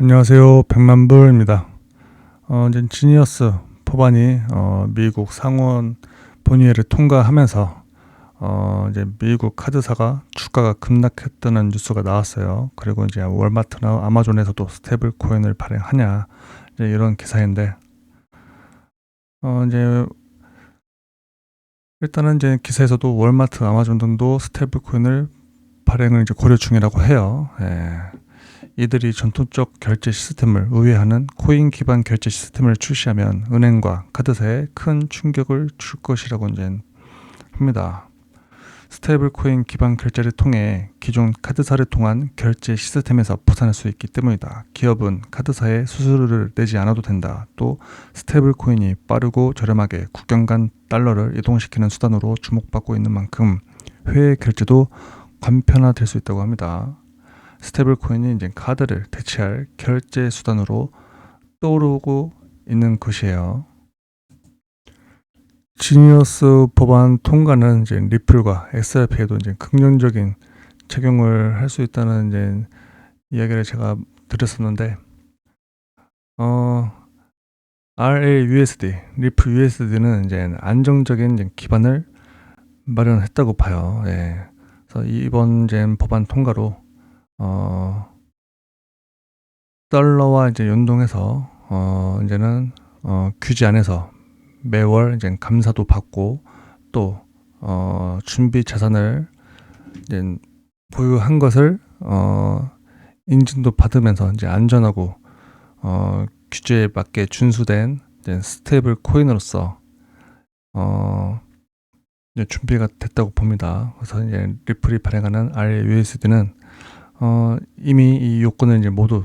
안녕하세요. 백만불입니다. 어, 이제 지니어스 법안이 어, 미국 상원 본회의를 통과하면서 어, 이제 미국 카드사가 주가가 급락했다는 뉴스가 나왔어요. 그리고 이제 월마트나 아마존에서도 스테이블 코인을 발행하냐 이제 이런 기사인데 어, 이제 일단은 이제 기사에서도 월마트, 아마존 등도 스테이블 코인을 발행을 이제 고려 중이라고 해요. 예. 이들이 전통적 결제 시스템을 우회하는 코인 기반 결제 시스템을 출시하면 은행과 카드사에 큰 충격을 줄 것이라고 이제 합니다. 스테이블 코인 기반 결제를 통해 기존 카드사를 통한 결제 시스템에서 벗어날 수 있기 때문이다. 기업은 카드사에 수수료를 내지 않아도 된다. 또 스테이블 코인이 빠르고 저렴하게 국경 간 달러를 이동시키는 수단으로 주목받고 있는 만큼 해외 결제도 간편화될 수 있다고 합니다. 스테이블 코인이 이제 카드를 대체할 결제 수단으로 떠오르고 있는 것이에요. 지니어스 법안 통과는 이제 리플과 XRP에도 이제 긍정적인 작용을 할 수 있다는 이제 이야기를 제가 드렸었는데, 어, RLUSD, 리플 USD는 이제 안정적인 이제 기반을 마련했다고 봐요. 예. 그래서 이번 이제 법안 통과로 어, 달러와 이제 연동해서 어, 이제는 어, 규제 안에서 매월 이제 감사도 받고 또 어, 준비 자산을 이제 보유한 것을 어, 인증도 받으면서 이제 안전하고 어, 규제에 맞게 준수된 이제 스테이블 코인으로서 어, 이제 준비가 됐다고 봅니다. 그래서 이제 리플이 발행하는 RUSD는 어, 이미 이 요건을 이제 모두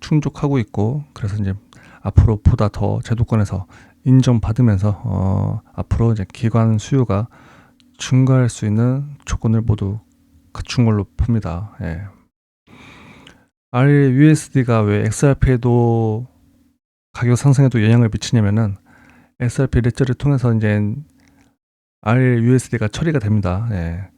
충족하고 있고 그래서 이제 앞으로 보다 더 제도권에서 인정받으면서 어, 앞으로 이제 기관 수요가 증가할 수 있는 조건을 모두 갖춘 걸로 봅니다. 예. RUSD가 왜 XRP에도 가격 상승에도 영향을 미치냐면은 XRP 레저를 통해서 이제 RUSD가 처리가 됩니다. 예.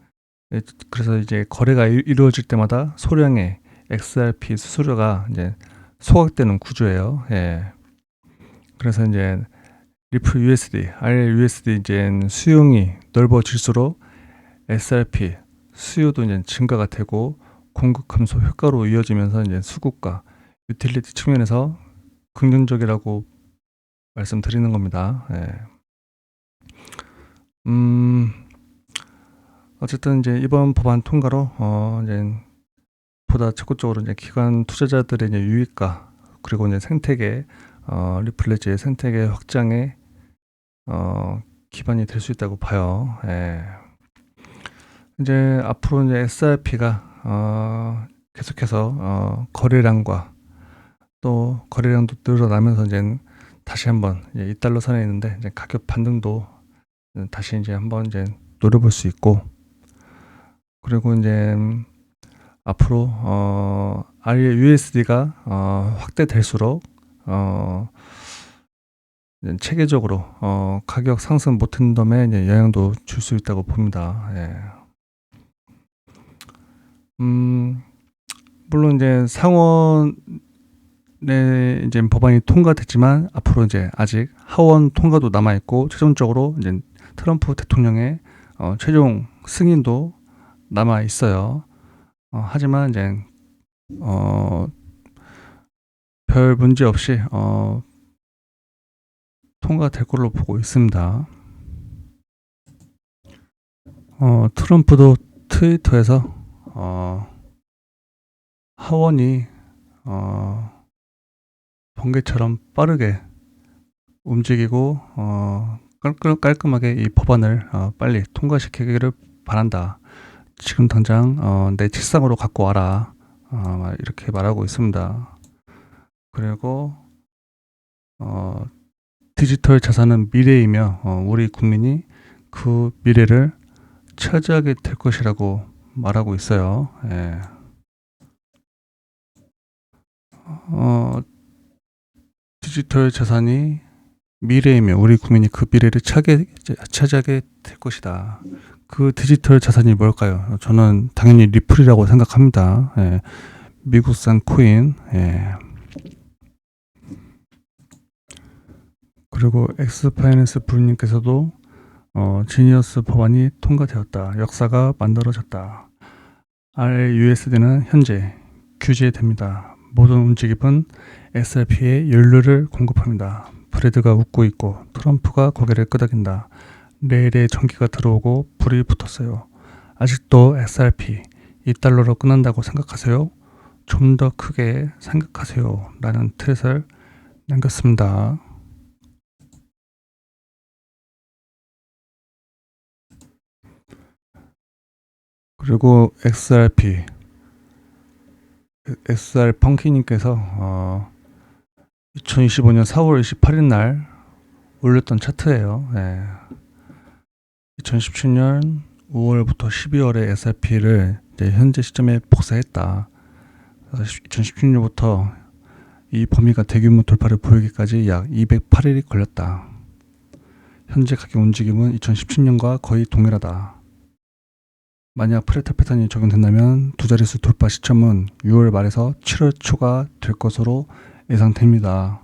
예, 그래서 이제 거래가 이- 이루어질 때마다 소량의 XRP 수수료가 이제 소각되는 구조예요. 예. 그래서 이제 리플 USD, RLUSD 이제 수용이 넓어질수록 XRP 수요도 이제 증가가 되고 공급 감소 효과로 이어지면서 이제 수급과 유틸리티 측면에서 긍정적이라고 말씀드리는 겁니다. 예. 음, 어쨌든 이제 이번 법안 통과로 어 이제 보다 적극적으로 이제 기관 투자자들의 이제 유익과 그리고 이제 생태계 어 리플레지의 생태계 확장에 어 기반이 될 수 있다고 봐요. 예. 이제 앞으로 이제 SRP가 어 계속해서 어 거래량과 또 거래량도 늘어나면서 이제 다시 한번 이제 2달러 선에 있는데 이제 가격 반등도 다시 이제 한번 이제 노려볼 수 있고 그리고 이제 음, 앞으로 어 RUSD가 어 확대될수록 어 체계적으로 어 가격 상승 이제 영향도 줄 수 있다고 봅니다. 예. 음 물론 이제 상원의 이제 법안이 통과됐지만 앞으로 이제 아직 하원 통과도 남아 있고 최종적으로 이제 트럼프 대통령의 어 최종 승인도 남아 있어요. 어, 하지만 이제 어, 별 문제 없이 어, 통과될 걸로 보고 있습니다. 어, 트럼프도 트위터에서 어, 하원이 어, 번개처럼 빠르게 움직이고 어, 깔끔, 깔끔하게 이 법안을 어, 빨리 통과시키기를 바란다. 지금 당장 어, 내 책상으로 갖고 와라 어, 이렇게 말하고 있습니다. 그리고 어, 디지털 자산은 미래이며 어, 우리 국민이 그 미래를 차지하게 될 것이라고 말하고 있어요. 예. 어, 디지털 자산이 미래이며 우리 국민이 그 미래를 차게, 차지하게 될 것이다. 그 디지털 자산이 뭘까요? 저는 당연히 리플이라고 생각합니다. 예, 미국산 코인. 예. 그리고 엑스파이낸스 부님께서도 어, 지니어스 법안이 통과되었다. 역사가 만들어졌다. RUSD는 현재 규제됩니다. 모든 움직임은 SRP의 연료를 공급합니다. 브레드가 웃고 있고 트럼프가 고개를 끄덕인다. 레일에 전기가 들어오고 불이 붙었어요. 아직도 SRP 2달러로 끝난다고 생각하세요? 좀 더 크게 생각하세요. 라는 트윗을 남겼습니다. 그리고 XRP SR 펑키님께서 어, 2025년 4월 28일 날 올렸던 차트예요. 예. 2017년 5월부터 12월에 SRP를 현재 시점에 복사했다. 2016년부터 이 범위가 대규모 돌파를 보이기까지 약 208일이 걸렸다. 현재 가격 움직임은 2017년과 거의 동일하다. 만약 프레터 패턴이 적용된다면 두 자릿수 돌파 시점은 6월 말에서 7월 초가 될 것으로 예상됩니다.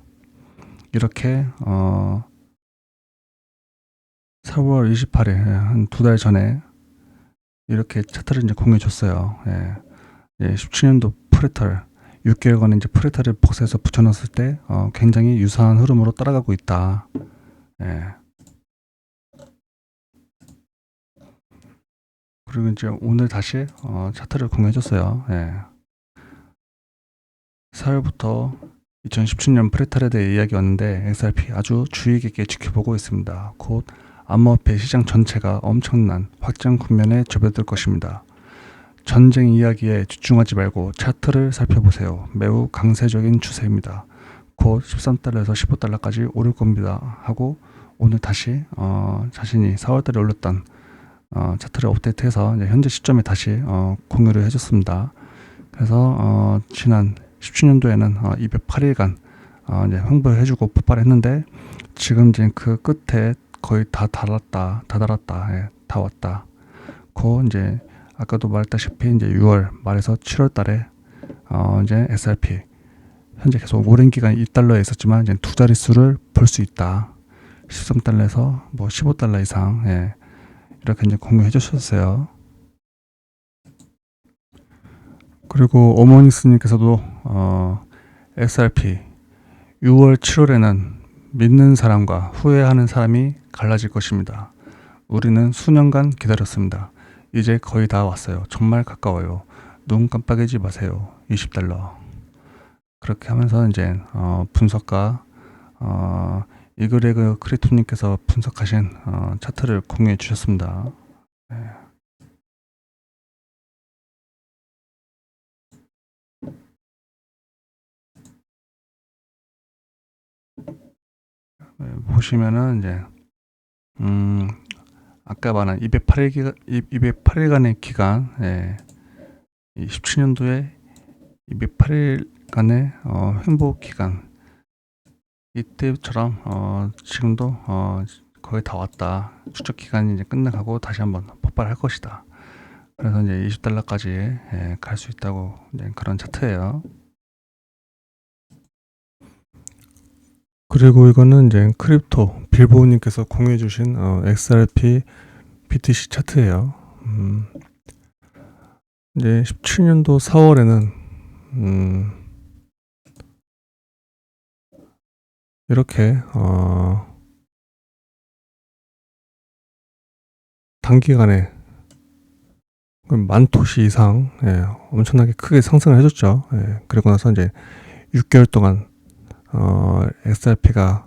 이렇게 어 4월 28일 한두 달 전에 이렇게 차트를 이제 공유해 줬어요. 예. 예, 17년도 프레터를 6개월간 이제 프레터를 복사해서 붙여놨을 때 어, 굉장히 유사한 흐름으로 따라가고 있다. 예. 그리고 이제 오늘 다시 어, 차트를 공유해 줬어요. 예. 4월부터 2017년 프레탈에 대해 이야기였는데 XRP 아주 주의 깊게 지켜보고 있습니다. 곧 암호화폐 시장 전체가 엄청난 확장 국면에 접어들 것입니다. 전쟁 이야기에 집중하지 말고 차트를 살펴보세요. 매우 강세적인 추세입니다. 곧 13달러에서 15달러까지 오를 겁니다. 하고 오늘 다시 어, 자신이 4월달에 올렸던 어, 차트를 업데이트해서 현재 시점에 다시 어, 공유를 해줬습니다. 그래서 어, 지난 17년도에는 어, 208일간 어, 이제 홍보해주고 폭발했는데 지금 이제 그 끝에 거의 다 달았다, 다 달았다, 예, 다 왔다. 그 이제 아까도 말했다시피 이제 6월 말에서 7월달에 어, 이제 SRP 현재 계속 오랜 기간 2달러에 있었지만 이제 두 자릿수를 볼 수 있다. 13달러에서 뭐 15달러 이상 예. 이렇게 이제 공유해 주셨어요. 그리고 어머니스님께서도 어, SRP 6월 7월에는 믿는 사람과 후회하는 사람이 갈라질 것입니다. 우리는 수년간 기다렸습니다. 이제 거의 다 왔어요. 정말 가까워요. 눈 깜빡이지 마세요. 20달러. 그렇게 하면서 이제 어, 분석가 어, 이그레그 크리토님께서 분석하신 어, 차트를 공유해 주셨습니다. 네. 보시면은 이제 음 아까 말한 208일 208일간의 기간, 예, 17년도에 208일간의 어, 횡보 기간 이때처럼 어, 지금도 어, 거의 다 왔다. 추적 기간이 이제 끝나가고 다시 한번 폭발할 것이다. 그래서 이제 20달러까지 예, 갈 수 있다고 그런 차트예요. 그리고 이거는 이제 크립토 빌보우님께서 공유해주신 어, XRP BTC 차트예요. 음, 이제 17년도 4월에는 음, 이렇게 어, 단기간에 만 토시 이상 예, 엄청나게 크게 상승을 해줬죠. 예, 그리고 나서 이제 6개월 동안 어, XRP가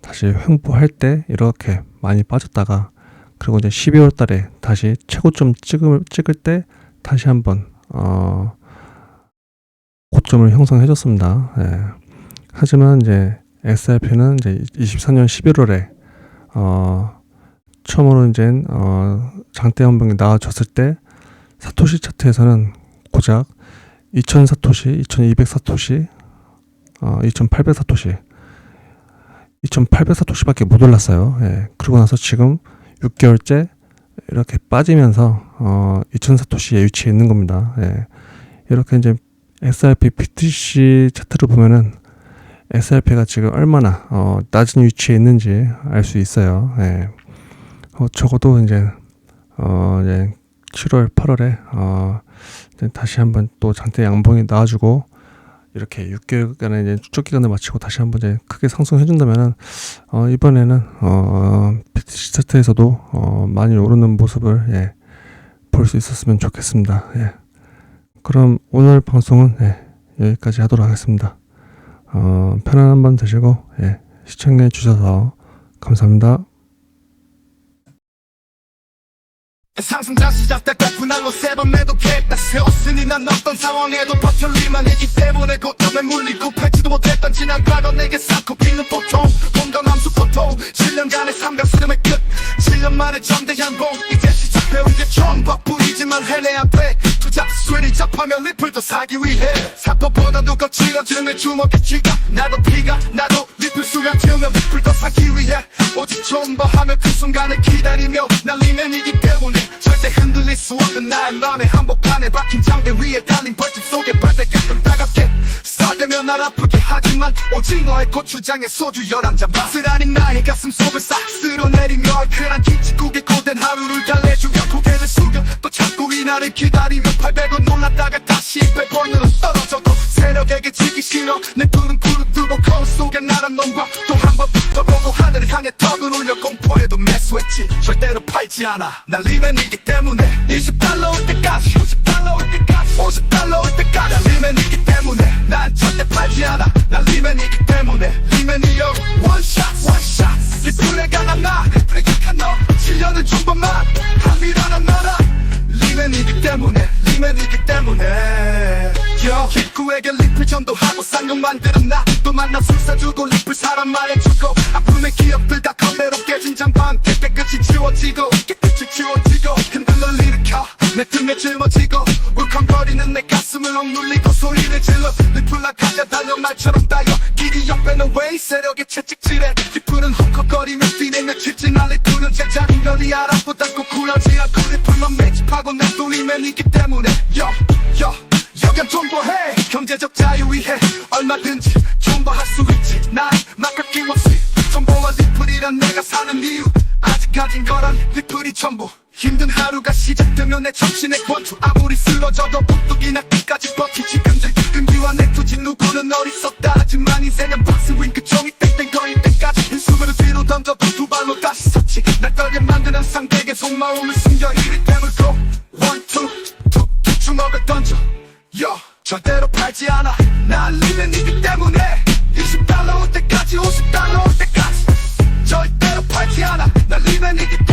다시 횡보할 때 이렇게 많이 빠졌다가 그리고 이제 12월 달에 다시 최고점 찍을, 찍을 때 다시 한번 어, 고점을 형성해 줬습니다. 예. 하지만 이제 XRP는 이제 24년 11월에 어, 처음으로 이제 어, 장대 한병이 나와줬을 때 사토시 차트에서는 고작 2000 사토시, 2200 사토시, 어, 2800 사토시, 2800 사토시밖에 못 올랐어요. 예. 그러고 나서 지금 6개월째 이렇게 빠지면서 어, 2000 사토시에 위치해 있는 겁니다. 예. 이렇게 이제 XRP BTC 차트를 보면은 SRP가 지금 얼마나 어, 낮은 위치에 있는지 알 수 있어요. 예. 어, 적어도 이제 어, 이제 7월, 8월에 어, 다시 한번 또 장대 양봉이 나와주고 이렇게 6개월간의 이제 추적 기간을 마치고 다시 한번 이제 크게 상승해 준다면은 어, 이번에는 어, BTC 차트에서도 어, 많이 오르는 모습을 예, 볼 수 있었으면 좋겠습니다. 예. 그럼 오늘 방송은 예, 여기까지 하도록 하겠습니다. 어, 편안한 밤 되시고 예, 시청해 주셔서 감사합니다. 상승장 시작됐다 분할로 세번 매도했다 세웠으니 난 어떤 상황에도 버텨리만 했기 때문에 고통에 물리고 펼치도 못했던 지난 과거 내게 쌓고 비는 보통 공감함수 보통. 7년간의 삼각수렴의 끝. 7년 만에 정대한 봉 이제 시작되어 이제 전박뿐이지만 해내야 돼. 수익이 접하면 리플도 사기 위해. 사법보다도 거칠어지는 주먹의 쥐가. 나도 피가 나도 리플 수가 튀우면 리플도 사기 위해. 오직 존버하며 그 순간을 기다리며 날리면 이기 수 없는 나의 맘에 한복판에 박힌 장대 위에 달린 벌집 속에 발대게끔 따갑게. 싸대며 날 아프게 하지만 오징어의 고추장에 소주 열한 잔 맛을 아닌 나의 가슴 속을 싹 쓸어내리며 얼큰한 김치국에 고된 하루를 달래주며 고개를 숙여 또 자꾸 이 날을 기다리며 800원 놀랐다가 다시 100원으로 떨어져도 세력에게 지기 싫어. 내 푸른 푸른 두고 거울 속에 나란 놈과 매수했지. 절대로 팔지 않아. 날리면 이기 때문에. 20달러 올 때까지. 50달러 올 때까지. 50달러 올 때까지. 날리면 이기 때문에. 난 절대 팔지 않아. 날리면 이기 때문에. 리면 이어 원샷 원샷 리플에 강한 나 리플에 강한 너. 7년을 준 것만. 한미라는 나라. 리맨이기 때문에. 리맨이기 때문에 여 기구에게 리플 전도하고 쌍욕 만드는 나또 만나 술 사주고 리플 사람 말해주고 아픔의 기억들 다 거대로 깨진 장반 깨끗이 지워지고 깨끗이 지워지고 흔들러 일으켜. 내 등에 짊어지고 울컥거리는 내 가슴을 억눌리고 소리를 질러. 리플라 가자 달려 말처럼 따여. 길이 옆에는 웨이 세력의 채찍질에 리플은 헉헉거리며 뛰내며 질질 날리 두는 제자리 별이 알아보다 꼭 굴하지 않고 리플만 매집하고 내 돈이면 이기 때문에. 여간 존버해. 경제적 자유 위해 얼마든지 존버할 수 있지. 난 막깎임 없이 존버와 리플이란 내가 사는 이유. 아직까진 거란 리플이 전부. 힘든 하루가 시작되면 내 정신의 권투. 아무리 쓰러져도 뚝뚝이나 끝까지 버티지. 근데 끈기와 내 투지 누구는 어리석다. 하지만 인생은 박스 윙크 종이 땡땡 거릴 때까지. 인수으로 뒤로 던져도 두 발로 다시 섰지. 날 떨게 만드는 상대에게 속마음을 숨겨 이리 절대로 팔지 않아. 날리면 이기 때문에 20달러 올 때까지 50달러 올 때까지 절대로 팔지 않아. 날리면 이기